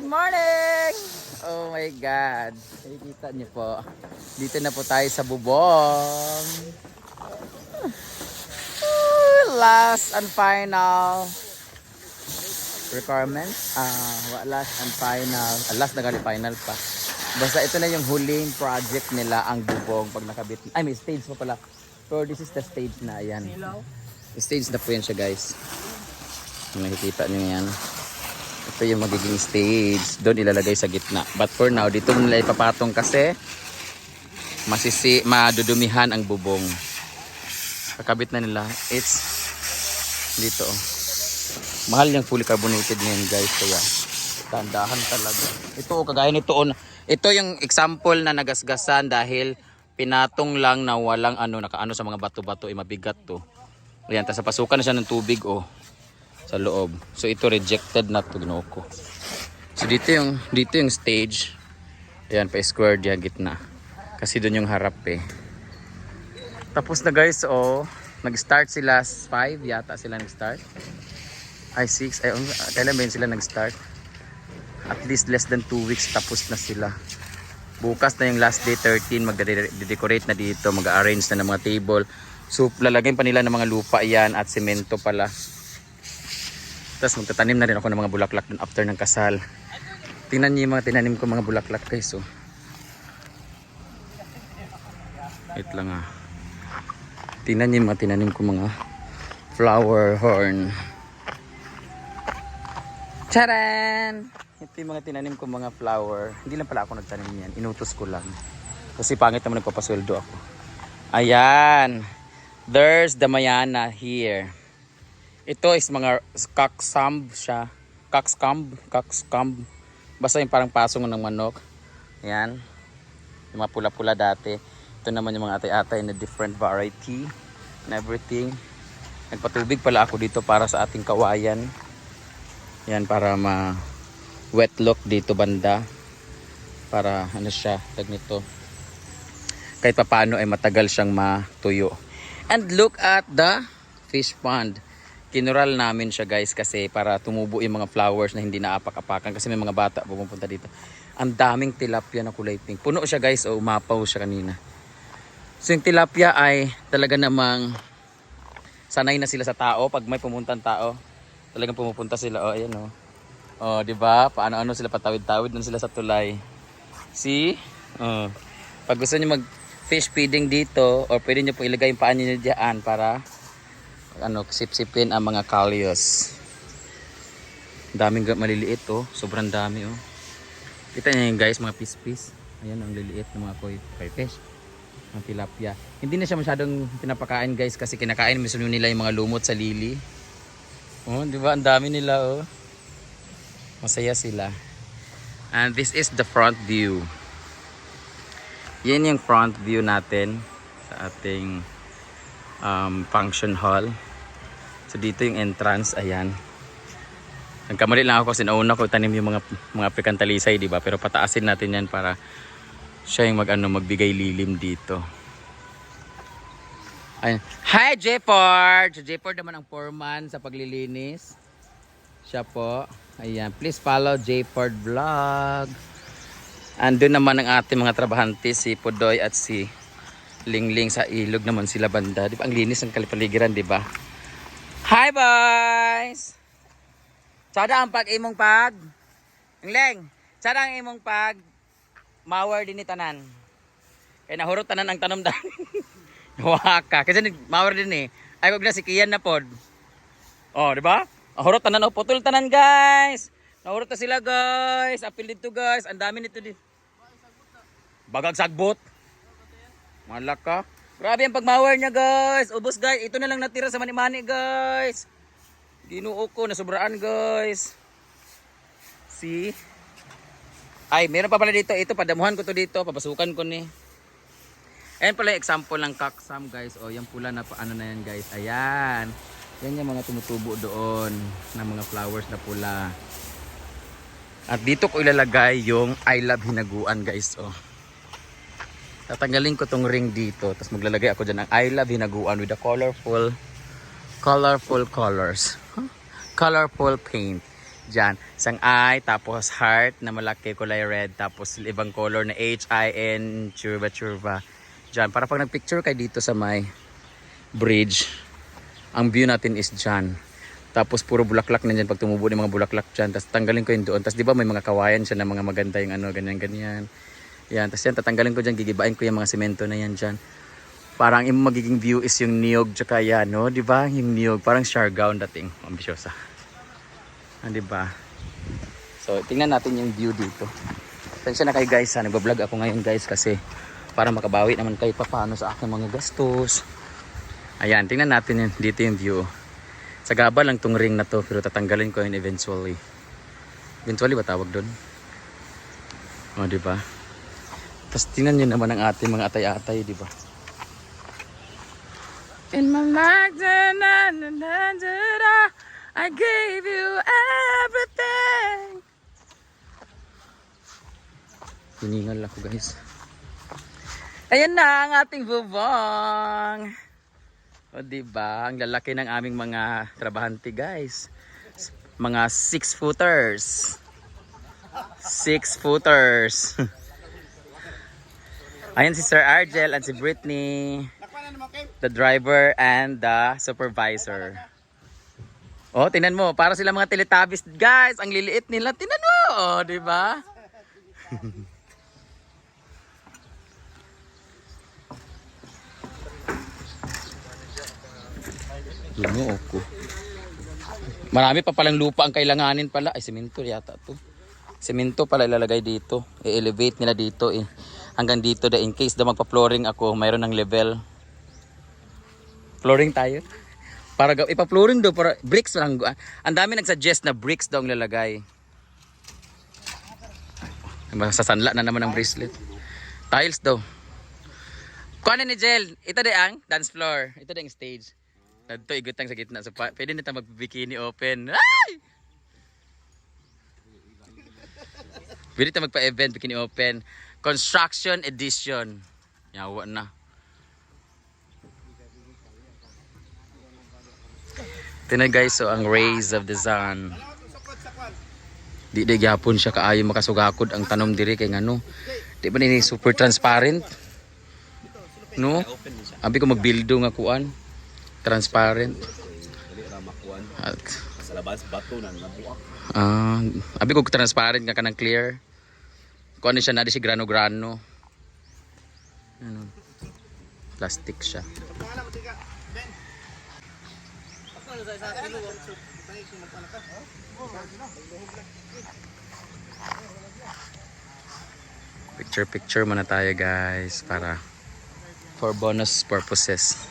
good morning! Oh my God. Nakikita niyo po. Dito na po tayo sa bubong. Ah, Last and final requirement. Ah, wa- last and final. Ah, last na gali final pa. Basta ito na yung huling project nila, ang bubong pag nakabit. Ay, may stage pa pala. Pero this is the stage na, ayan. Stage na po yan siya, guys. Nakikita nyo yan. Ito yung magiging stage. Doon ilalagay sa gitna. But for now, dito nila ipapatong kasi masisi, madudumihan ang bubong. Kakabit na nila. It's dito. oh. Mahal yung fully carbonated ngayon guys. Kaya tandahan talaga. Ito oh, kagaya nito. oh, Ito yung example na nagasgasan dahil pinatong lang na walang ano, nakaano sa mga bato-bato. Eh, mabigat to. Ayan, tapos pasukan na siya ng tubig oh sa loob. So ito rejected na to ko. So dito yung dito yung stage. Ayan pa squared yung gitna. Kasi doon yung harap eh. Tapos na guys, oh, nag-start sila 5 yata sila nag-start. Ay 6, ay um, kailan ba yun sila nag-start? At least less than 2 weeks tapos na sila. Bukas na yung last day 13, magde-decorate na dito, mag-arrange na ng mga table. So lalagyan pa nila ng mga lupa yan at semento pala. Tapos magtatanim na rin ako ng mga bulaklak dun after ng kasal. Tingnan niyo yung mga tinanim ko mga bulaklak guys. So. Wait lang ah. Tingnan niyo yung mga tinanim ko mga flower horn. Charan! Ito yung mga tinanim ko mga flower. Hindi lang pala ako nagtanim yan. Inutos ko lang. Kasi pangit naman nagpapasweldo ako. Ayan. There's the Mayana here. Ito is mga kaksamb siya. Kakskamb. Kakskamb. Basta yung parang pasong ng manok. Ayan. Yung mga pula-pula dati. Ito naman yung mga atay-atay na different variety and everything. Nagpatubig pala ako dito para sa ating kawayan. Yan para ma wet look dito banda. Para ano siya, tag nito. Kahit papaano ay matagal siyang matuyo. And look at the fish pond. Kinural namin siya guys kasi para tumubo yung mga flowers na hindi naapak-apakan kasi may mga bata pumupunta dito. Ang daming tilapia na kulay pink. Puno siya guys o umapaw siya kanina. So yung tilapia ay talaga namang sanay na sila sa tao pag may pumuntang tao. Talagang pumupunta sila. Oh, ayan oh. Oh, 'di ba? Paano-ano sila patawid-tawid doon sila sa tulay. See? Oh. Pag gusto niyo mag fish feeding dito or pwede niyo po ilagay yung paa niyo diyan para ano, sip-sipin ang mga kalyos. Daming maliliit oh. Sobrang dami oh. Kita niyo guys, mga pis-pis. Ayan ang liliit ng mga koi, koi fish. Ang tilapia. Hindi na siya masyadong pinapakain guys kasi kinakain mismo nila yung mga lumot sa lili. Oh, di ba? Ang dami nila oh. Masaya sila. And this is the front view. Yan yung front view natin sa ating um, function hall. So dito yung entrance, ayan. Nagkamali lang ako kasi nauna ko tanim yung mga mga African talisay, di ba? Pero pataasin natin yan para siya yung mag, ano, magbigay lilim dito. Ayan. Hi, J-Ford! Si J-Ford naman ang foreman sa paglilinis. Siya po. Ayan. Please follow J-Ford Vlog. Andun naman ang ating mga trabahante, si Pudoy at si Lingling sa ilog naman sila banda. Di ba? Ang linis ng kalipaligiran, di ba? Hi, boys! Sada ang pag-imong pag. Lingling, sada ang imong pag. Mawar din ni tanan. Kaya nahurot tanan ang tanom dan. Waka. Kasi mawar din eh. Ay, wag na si Kian na pod. Oh, di ba? Nahurot tanan o putol tanan, guys. Nahurot na sila, guys. Apil dito, guys. Ang dami nito din. Bagag sagbot. Malaka. Grabe ang pagmawar niya, guys. Ubus, guys. Ito na lang natira sa mani-mani, guys. Ginuo ko, nasubraan, guys. See? Ay, meron pa pala dito. Ito, padamuhan ko to dito. Papasukan ko ni. Ayan pala example ng kaksam, guys. O, yung pula na ano na yan, guys. Ayan. Yan yung mga tumutubo doon na mga flowers na pula. At dito ko ilalagay yung I love hinaguan, guys. Oh. Tatanggalin ko tong ring dito. Tapos maglalagay ako dyan ng I love hinaguan with the colorful, colorful colors. Huh? Colorful paint. Diyan, isang I, tapos heart na malaki, kulay red, tapos ibang color na H-I-N, churba churba. Diyan, para pag nagpicture kayo dito sa may bridge, ang view natin is dyan. Tapos puro bulaklak na dyan pag tumubo ng mga bulaklak dyan. Tapos tanggalin ko yun doon. Tapos di ba may mga kawayan siya na mga maganda yung ano, ganyan, ganyan. Yan, tapos yan, tatanggalin ko dyan, gigibain ko yung mga semento na yan dyan. Parang yung magiging view is yung niyog tsaka yan, no? Di ba? Yung niyog, parang Siargao dating. Ambisyosa. Ah, di ba? So, tingnan natin yung view dito. Tensya na kayo guys, ha? Nagbablog ako ngayon guys kasi para makabawi naman kayo pa paano sa aking mga gastos. Ayan, tingnan natin yun. Dito yung view. Sa gaba lang tong ring na to pero tatanggalin ko yun eventually. Eventually ba tawag doon? O, di ba? Tapos tingnan nyo naman ang ating mga atay-atay, di ba? In my da, na, na, na, da, I gave you everything. Hiningal ako guys. Ayan na ang ating bubong. O diba, ang lalaki ng aming mga trabahante guys. Mga six footers. Six footers. Ayan si Sir Argel at si Brittany. The driver and the supervisor. Oh, tinan mo, para sila mga Teletubbies, guys. Ang liliit nila. Tinan mo, oh, di ba? Lumo ako. Marami pa palang lupa ang kailanganin pala. Ay, semento yata to. Semento pala ilalagay dito. I-elevate nila dito eh. Hanggang dito da in case da magpa-flooring ako, mayroon ng level. Flooring tayo. Para ipa-flooring daw para bricks lang. Ang dami nagsuggest na bricks daw ang lalagay. Masasanla na naman ang bracelet. Tiles daw. Kuha ni Jel. Ito de ang dance floor. Ito de ang stage. Ito igutang sa gitna. So, pwede nito mag-bikini open. Ay! Pwede tayo magpa-event, bikini open. Construction edition. Yawa na. Tingnan guys, so ang rays of the sun. Di di gyapon siya kaayo makasugakod ang tanom diri kay ngano. Di ba ni super transparent? No? Abi ko magbildo nga kuan. Transparent. At, Sa labas, bato na nabuak. ah, abi ko transparent nga kanang clear. Kuan ni siya na si grano-grano. Ano? Plastic siya. Picture picture muna tayo guys para for bonus purposes.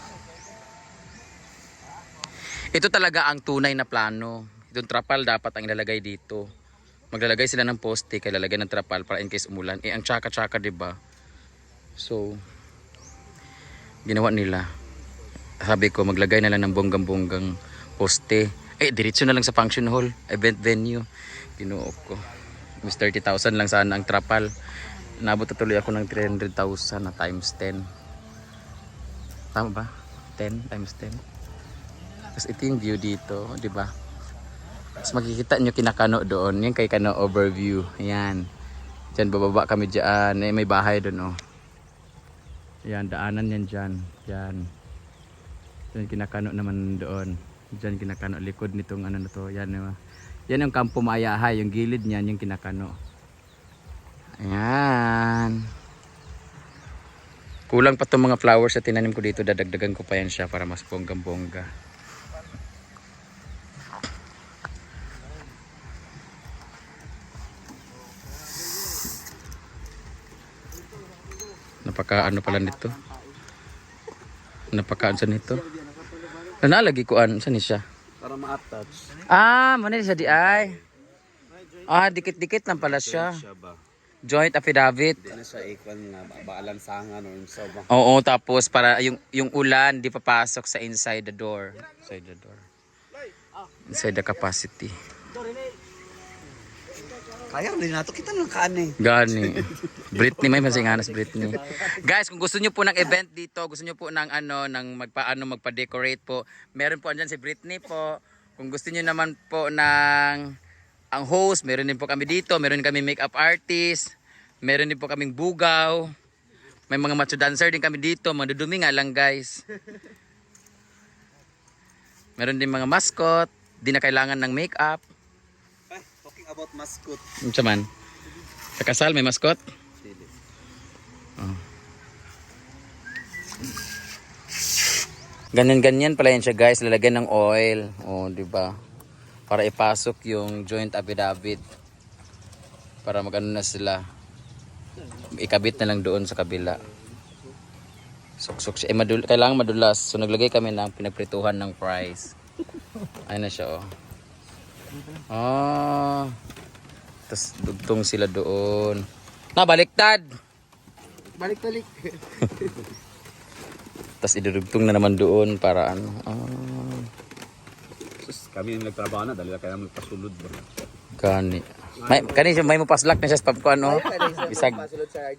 Ito talaga ang tunay na plano. Itong trapal dapat ang ilalagay dito. Maglalagay sila ng poste kaya lalagay ng trapal para in case umulan. Eh ang tsaka-tsaka 'di ba? So ginawa nila. Sabi ko maglagay na lang ng bonggang-bonggang poste. Eh diretso na lang sa function hall, event venue. Ginoo ko. Mas 30,000 lang sana ang trapal. Nabot na tuloy ako ng 300,000 na times 10. Tama ba? 10 times 10. Tapos ito yung view dito, di ba? Tapos makikita nyo kinakano doon. Yung kay Kano overview. Ayan. Diyan bababa kami dyan. Eh, may bahay doon oh. Ayan, daanan yan dyan. Yan. Diyan kinakano naman doon. Diyan kinakano likod nitong ano na to. Yan, oh. yan yung kampo maayahay. Yung gilid niyan yung kinakano. Ayan. Kulang pa itong mga flowers na tinanim ko dito. Dadagdagan ko pa yan siya para mas bonggang-bongga. Napaka ano pala nito. Napaka ano nito. Nanalagi ko an saan siya? Para ma-attach. Ah, mana siya di ay. Ah, dikit-dikit lang pala siya. Joint affidavit. Di na siya ikon nga ba- baalansangan or sa ba. Oo, tapos para yung yung ulan di papasok sa inside the door. Inside the door. Inside the capacity. Kaya rin nato kita lang kaani. Gani. Britney may masinganas Britney. Guys, kung gusto niyo po ng event dito, gusto niyo po ng ano, ng magpaano magpa-decorate po, meron po andyan si Britney po. Kung gusto niyo naman po ng ang host, meron din po kami dito, meron din kami makeup artist, meron din po kaming bugaw. May mga macho dancer din kami dito, mga dudumi nga lang guys. Meron din mga mascot, di na kailangan ng makeup. About mascot. Siya man? Sa kasal may mascot? Dili. Ganyan-ganyan pala yan siya guys, lalagyan ng oil. O, di ba? Para ipasok yung joint affidavit. Para magano na sila. Ikabit na lang doon sa kabila. Suksok siya. Eh, madul kailangan madulas. So, naglagay kami ng pinagprituhan ng fries. Ayun na siya, oh. Ah. Tapos, dugtong sila doon. Na, baliktad! Balik-balik. Tapos, idudugtong na naman doon para ano. Ah. Sus, kami yung nagtrabaho na, dali na kaya magpasulod ba? Gani. May kani siya may mapaslak na siya sa pagkuan no. Bisag. Pasulod sa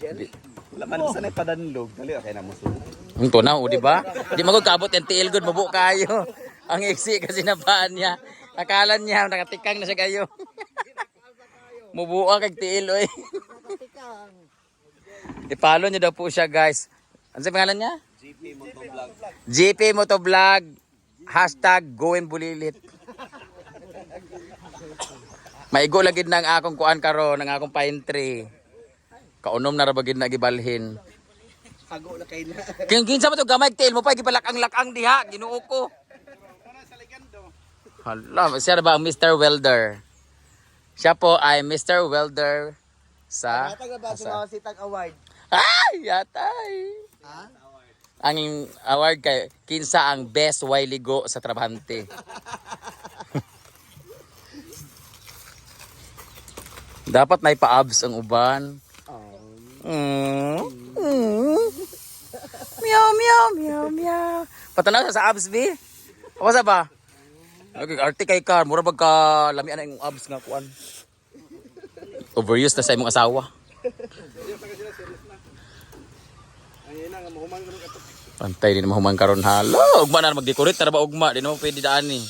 sanay padanlog, dali na kaya na masulod. Ang tunaw, di ba? Di magod kabot yung tiil good mabu kayo. Ang iksi kasi napaan niya. Akala niya nakatikang na siya kayo. Mubuo kag tiil oy. Ipalo niyo daw po siya guys. Ano sa pangalan niya? GP Motovlog. GP Motovlog. Hashtag Going Bulilit. Maigo lagid ng akong kuan karo ng akong pine tree. Kaunom na ra bagid na gibalhin. Hago na kayo na. Kinsa mo to gamay tail mo pa gibalak ang lakang diha ginuo ko. Hala, siya na ba ang Mr. Welder? Siya po ay Mr. Welder sa Natag na ba sa mga sitang award? Ay, yatay. Ha? Ang award kay kinsa ang best wailigo sa trabahante. Dapat may pa-abs ang uban. Mm. Mm. Meow, meow, meow, meow. Patanaw sa abs, B. O sa ba? Okay, arte kay car. Mura bag ka lamian na yung abs nga kuan. Overuse na sa imong asawa. Pantay din mahuman karon halo. Ugma na magdecorate tara ba ugma, di na mo pwede daan ni.